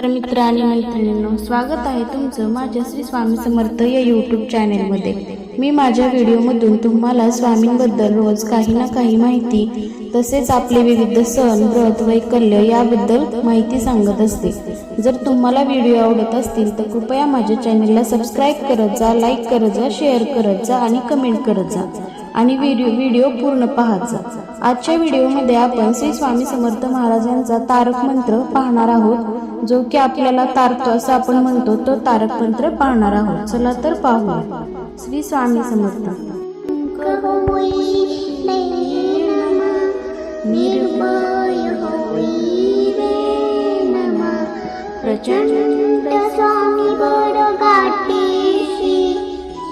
तर मित्र आणि मैत्रिणींनो स्वागत आहे तुमचं माझ्या श्री स्वामी समर्थ या यूट्यूब चॅनेलमध्ये मी माझ्या व्हिडिओमधून तुम्हाला स्वामींबद्दल रोज काही ना काही माहिती तसेच आपले विविध सण व्रत वैकल्य याबद्दल माहिती सांगत असते. जर तुम्हाला व्हिडिओ आवडत असतील तर कृपया माझ्या चॅनेलला सबस्क्राईब करत जा लाईक करत जा शेअर करत जा आणि कमेंट करत जा. आणि व्हिडिओ व्हिडिओ पूर्ण पाहायचा जा. आजच्या व्हिडिओमध्ये आपण श्री स्वामी समर्थ महाराजांचा तारक मंत्र पाहणार आहोत. जो की आपल्याला तारतो असं आपण म्हणतो तो तारक मंत्र पाहणार आहोत. चला तर पाहूया. श्री स्वामी समर्थ. प्रचंड स्वामी बरं गाठी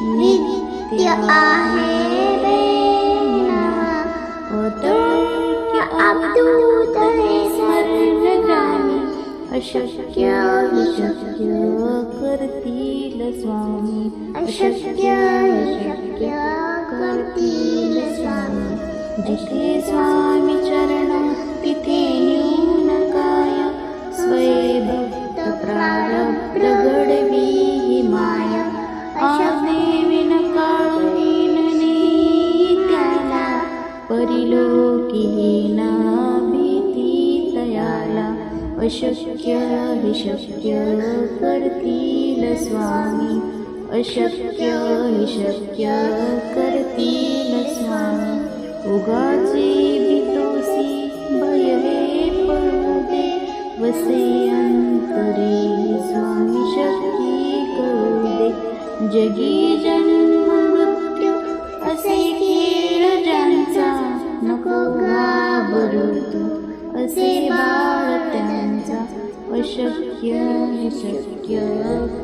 नित्य आहे. अशक्य विशक्य करतील स्वामी। शक्य करतील स्वामी। जिथे स्वामी चरण तिथे न्यून काय। स्वय भक्त प्रारब्ध घडवी ही माया परिलोकीना भीती तयाला अशक्य शक्य करतील स्वामी. अशक्य हि शक्य करतील स्वामी. उगाचे भीतोसी भय पडते. वसे अंतरी स्वामी शक्ती करू दे जगी जन्म मृत्यू असे खेळ ज्यांचा नको घाबरू असे बा अशक्य हि शक्य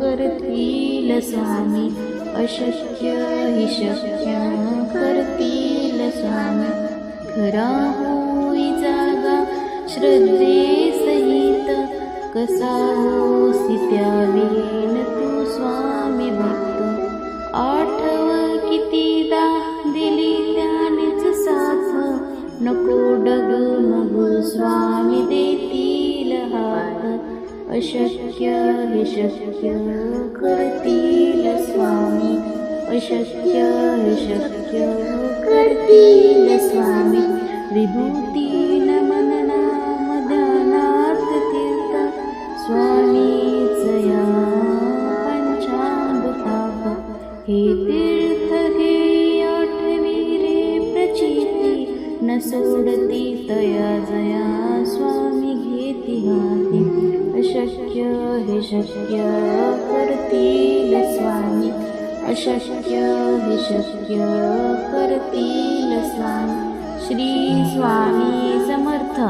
करतील स्वामी अशक्य हि शक्य करतील स्वामी खरा होई जागा श्रद्धे सहित कसा होसी त्यावेन तू स्वामी भक्त आठव कितीदा दिली त्यानेच साथ। नको डग मग स्वामी हात अशक्य अशक्यशक्षति लस्वामी स्वामी. अशक्य कर्ति न स्वामी. विभूतिर् मननादानार्थ स्वामी जया पञ्चामृताप हे तीर्थ तीर्थगे आठवीरे प्रचीति. न सोडति तया जया स्वामी. घेती हाती अशक्य हे शक्य करतील स्वामी. अशक्य हे शक्य करतील स्वामी. श्री स्वामी समर्थ.